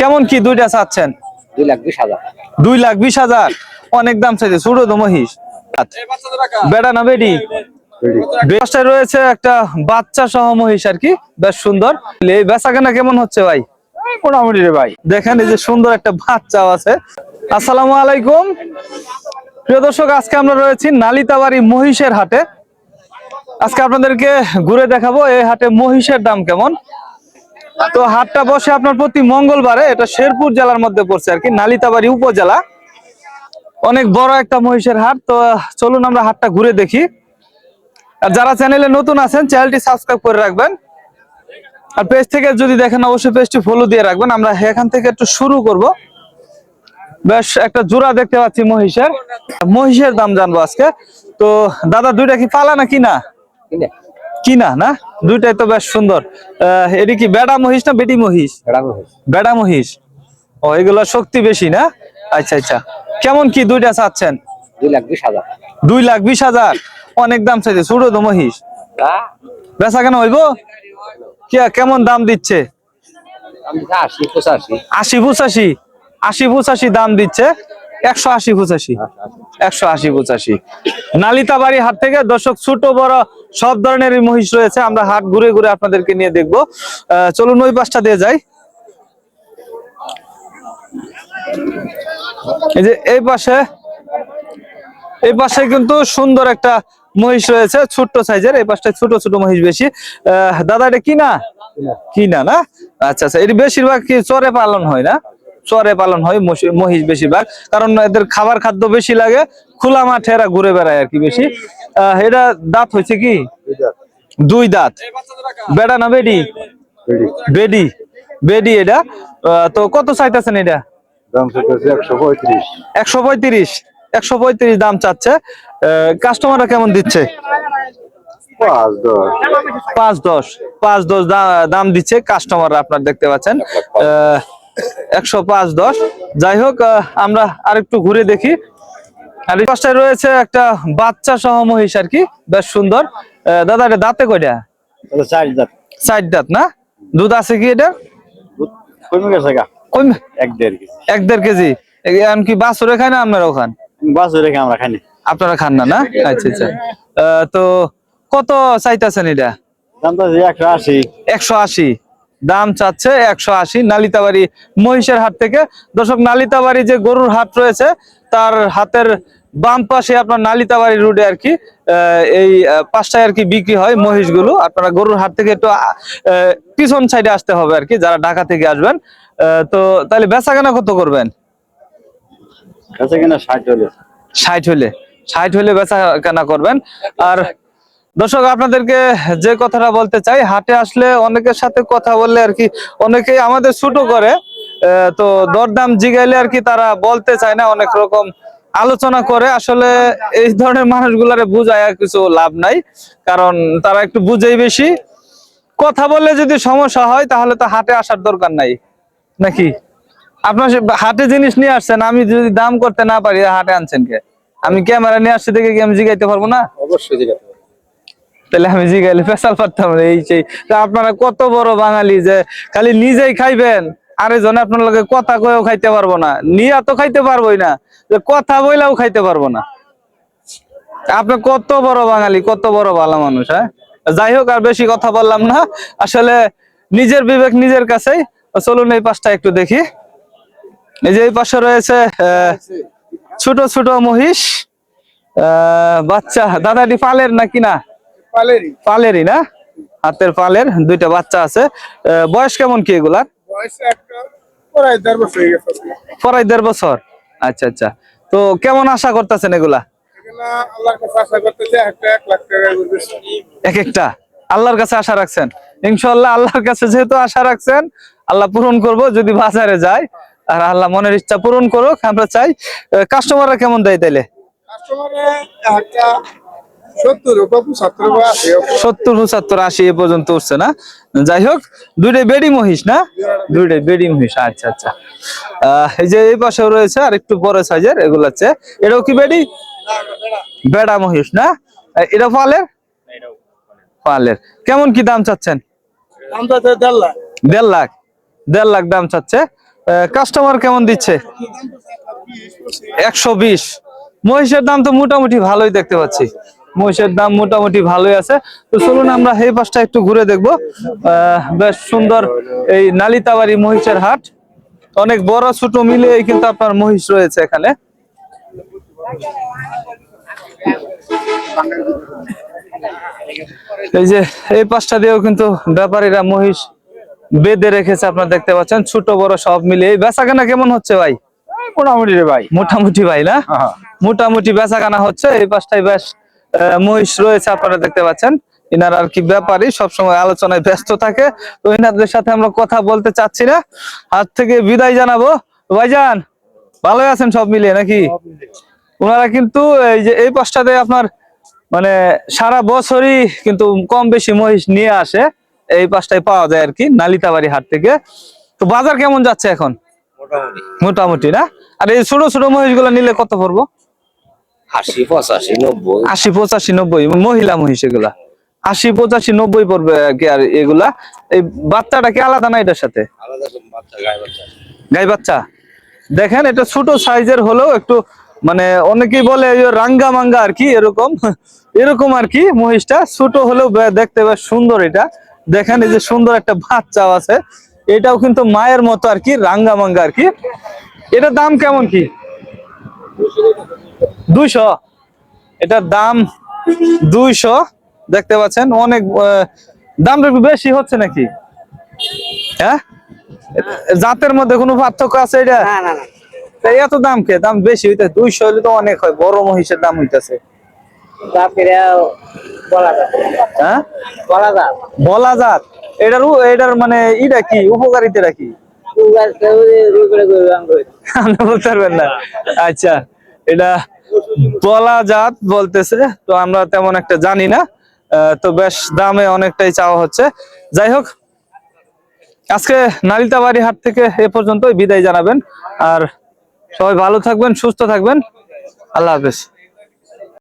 কেমন কি দুইটা চাচ্ছেন? দুই লাখ বিশ হাজার। দুই লাখ বিশ হাজার। অনেক দাম চাইছে ছোট তো মহিষ। বেড়া না বেডি বেশটায় রয়েছে একটা বাচ্চা সহ মহিষ আর কি বেশ সুন্দর। এই বেচা কেনা কেমন হচ্ছে ভাই? মোটামুটি রে ভাই। দেখেন এই যে সুন্দর একটা বাচ্চাও আছে। আসসালামু আলাইকুম। প্রিয় দর্শক আজকে আমরা রয়েছি নালিতাবাড়ি মহিষের হাটে। আজকে আপনাদেরকে ঘুরে দেখাবো এই হাটে মহিষের দাম কেমন। তো হাটটা বসে আপনার প্রতি মঙ্গলবারে এটা শেরপুর জেলার মধ্যে পড়ছে আর কি, নালিতাবাড়ি উপজেলা। অনেক বড় একটা মহিষের হাট, তো চলুন আমরা হাটটা ঘুরে দেখি। আর যারা চ্যানেলে নতুন আছেন, চ্যানেলটি সাবস্ক্রাইব করে রাখবেন। আর পেজ থেকে যদি দেখেন, অবশ্যই পেজটি ফলো দিয়ে রাখবেন। আমরা এখান থেকে একটু শুরু করব। বেশ, একটা জোড়া দেখতে পাচ্ছি মহিষের। মহিষের দাম জানব আজকে। তো দাদা, দুইটা কি পালা না কিনা? কিনে না? দুইটাই তো বেশ সুন্দর। এটি কি বেড়া মহিষ না বেটি মহিষ? বেড়া মহিষ। ও এগুলো শক্তি বেশি না? আচ্ছা আচ্ছা। কেমন কি দুইটা চাচ্ছেন? দুই লাখ বিশ হাজার। অনেক দাম চাইছে ছোট তো মহিষ। বেচা কেন হইব? কে- কেমন দাম দিচ্ছে? আশি পঁচাশি। আশি পঁচাশি দাম দিচ্ছে। একশো আশি পঁচাশি। একশো আশি পঁচাশি। নালিতাবাড়ি হাট থেকে দর্শক ছোট বড় সব ধরনের মহিষ রয়েছে। আমরা হাট ঘুরে ঘুরে আপনাদেরকে নিয়ে দেখব। চলুন ওই পাশটা দিয়ে যাই। এই যে এই পাশে এই পাশে কিন্তু সুন্দর একটা মহিষ রয়েছে ছোট্ট সাইজের। এই পাশটায় ছোট ছোট মহিষ বেশি। আহ, দাদা এটা কি না কিনা না? আচ্ছা আচ্ছা এটি বেশিরভাগ কি চরে পালন হয় না? চরে পালন হয় মহি- মহিষ বেশিরভাগ। কারণ এদের খাবার খাদ্য বেশি লাগে খোলা মাঠে এরা ঘুরে বেড়ায় আর কি বেশি। আহ, এটা দাঁত হয়েছে কি? দুই দাঁত। বেড়া না বেডি? বেডি। বেডি। এটা। আহ, তো কত চাইতেছেন এটা? একশো পঁয়ত্রিশ। একশো পঁয়ত্রিশ। দাম চাচ্ছে। কাস্টমাররা কেমন দিচ্ছে? পাঁচ দশ। পাঁচ দশ। দাম দিচ্ছে কাস্টমার আপনার দেখতে পাচ্ছেন। একশো পাঁচ দশ। যাই হোক আমরা আরেকটু ঘুরে দেখি। আর পাশটায় রয়েছে একটা বাচ্চা সহ মহিষ আর কি বেশ সুন্দর। দাদা এটা দাঁতে কয়টা? চার দাঁত। না? দুধ আছে কি এটা? কমে গেছে গা। কমবে এক দেড় কেজি। এক দেড় কেজি। এমনকি বাছরে খায় না আপনারা ওখান? বাস রেখে আমরা খাইনি আপনারা খান না না? আচ্ছা আচ্ছা। আহ, তো কত চাইতেছেন এটা? দাম তো একশো আশি। একশো আশি। দাম চাচ্ছে একশো আশি নালিতাবাড়ি মহিষের হাট থেকে। দর্শক নালিতাবাড়ি যে গরুর হাট রয়েছে তার হাতের বাম পাশে আপনার নালিতাবাড়ি রোডে আর কি এই পাঁচটায় আর কি বিক্রি হয় মহিষগুলো। আপনারা গরুর হাট থেকে একটু পিছন সাইডে আসতে হবে আর কি যারা ঢাকা থেকে আসবেন। তো তাহলে বেচা কেনা কত করবেন? কাছে ষাট হলে। ষাট হলে ষাট হলে বেচা কেনা করবেন। আর দর্শক, আপনাদেরকে যে কথাটা বলতে চাই, হাটে আসলে অনেকের সাথে কথা বললে আর কি অনেকেই আমাদের ছুটো করে তো দরদাম জিগাইলে আর কি তারা বলতে চায় না, অনেক রকম আলোচনা করে। আসলে এই ধরনের মানুষগুলারে বুঝায় কিছু লাভ নাই, কারণ তারা একটু বুঝেই বেশি। কথা বললে যদি সমস্যা হয়, তাহলে তো হাটে আসার দরকার নাই, নাকি? আপনার হাটে জিনিস নিয়ে আসছেন, আমি যদি দাম করতে না পারি, হাটে আনছেন কে? আমি ক্যামেরা নিয়ে আসছি দেখে কি আমি জিগাইতে পারব না? অবশ্যই জিজ্ঞাসা তাহলে আমি জিগাইলে ফেসাল পারতাম না, এই সেই। তা আপনারা কত বড় বাঙালি যে খালি নিজেই খাইবেন, আরেকজন আপনার লগে কথা কয়েও খাইতে পারব না। নিয়া তো খাইতে পারবোই না, যে কথা বইলাও খাইতে পারব না। আপনি কত বড় বাঙালি, কত বড় ভালো মানুষ হ্যাঁ? যাই হোক, আর বেশি কথা বললাম না। আসলে নিজের বিবেক নিজের কাছেই। চলুন এই পাশটা একটু দেখি। এই যে এই পাশে রয়েছে ছোট ছোট মহিষ বাচ্চা। দাদাটি পালের নাকি না? পালেরই? না? হাতের পালের দুইটা বাচ্চা আছে। বয়স কেমন কি এগুলার? প্রায় দেড় বছর আচ্ছা আচ্ছা। তো কেমন আশা করতেছেন এগুলা? এক একটা? আল্লাহর কাছে আশা রাখছেন? ইনশাল্লাহ আল্লাহর কাছে যেহেতু আশা রাখছেন আল্লাহ পূরণ করব যদি বাজারে যায়। আর আল্লাহ মনের ইচ্ছা পূরণ করুক আমরা চাই কাস্টমাররা কেমন দেয় তাইলে? সত্তর পঁচাত্তর আশি সত্তর আশি এ পর্যন্ত উঠছে না। যাই হোক দুইটাই বেডি মহিষ না? দুইটাই বেডি মহিষ আচ্ছা আচ্ছা। এই যে এই পাশেও রয়েছে আর একটু বড় সাইজের এগুলো আছে এটাও কি বেডি? বেড়া মহিষ না? এটা পালের পালের কেমন কি দাম চাচ্ছেন? দেড় লাখ। দেড় লাখ। দাম চাচ্ছে। কাস্টমার কেমন দিচ্ছে? একশো বিশ। মহিষের দাম তো মোটামুটি ভালোই দেখতে পাচ্ছি। মহিষের দাম মোটামুটি ভালোই আছে। তো চলুন আমরা এই পাশটা একটু ঘুরে দেখব। আহ, বেশ সুন্দর এই নালিতাবাড়ি মহিষের হাট। অনেক বড় ছোট মিলে কিন্তু আপনার মহিষ রয়েছে এখানে। এই যে এই পাশটা দিয়েও কিন্তু ব্যাপারীরা মহিষ বেঁধে রেখেছে আপনারা দেখতে পাচ্ছেন। ছোট বড় সব মিলিয়ে বেচা কেনা কেমন হচ্ছে ভাই? মোটামুটি রে ভাই। মোটামুটি ভাই না? হ্যাঁ। মোটামুটি বেচা কেনা হচ্ছে। এই পাশটায় বেশ মহিষ রয়েছে আপনারা দেখতে পাচ্ছেন। ইনার আর কি ব্যাপারই সবসময় আলোচনায় ব্যস্ত থাকে। তো ইনাদের সাথে আমরা কথা বলতে চাচ্ছি না। হাত থেকে বিদায় জানাব। ভাইজান ভালোই আছেন সব মিলিয়ে নাকি? ওনারা কিন্তু এই যে এই পাশটাতে আপনার মানে সারা বছরই কিন্তু কম বেশি মহিষ নিয়ে আসে। এই পাশটায় পাওয়া যায় আর কি নালিতাবাড়ি হাট থেকে। তো বাজার কেমন যাচ্ছে এখন? মোটামুটি। মোটামুটি না? আর এই ছোট ছোট মহিষগুলো নিলে কত পড়ব? আশি পঁচাশি নব্বই। আশি পঁচাশি নব্বই মহিলা মহিষ এগুলা। আশি পঁচাশি নব্বই পড়বে কি আর এগুলা? এই বাচ্চাটা কি আলাদা না এটার সাথে? গাই বাচ্চা। দেখেন এটা ছোট সাইজের হলেও একটু মানে অনেকেই বলে রাঙ্গা মাঙ্গা আর কি এরকম। এরকম আর কি মহিষটা ছোট হলেও দেখতে বেশ সুন্দর এটা। দেখেন এই যে সুন্দর একটা বাচ্চাও আছে। এটাও কিন্তু মায়ের মতো আর কি রাঙ্গা মাঙ্গা আর কি। এটার দাম কেমন কি? দুইশো। এটার দাম দুইশো। দেখতে পাচ্ছেন অনেক দামটা একটু বেশি হচ্ছে নাকি? হ্যাঁ? জাতের মধ্যে কোনো পার্থক্য আছে এটা? না না না। এত দাম কে? দাম বেশি হইতে দুইশো হলে তো অনেক হয় বড় মহিষের দাম হইতেছে। বলা যায়। হ্যাঁ? জাত এটার এটার মানে ইটা কি? উপকারিতাটা কি? বলতে পারবেন না। আচ্ছা এটা বলা জাত বলতেছে, তো আমরা তেমন একটা জানি না তো বেশ দামে অনেকটাই চাওয়া হচ্ছে। যাই হোক, আজকে নালিতাবাড়ি হাট থেকে এ পর্যন্তই বিদায় জানাবেন, আর সবাই ভালো থাকবেন, সুস্থ থাকবেন। আল্লাহ হাফেজ।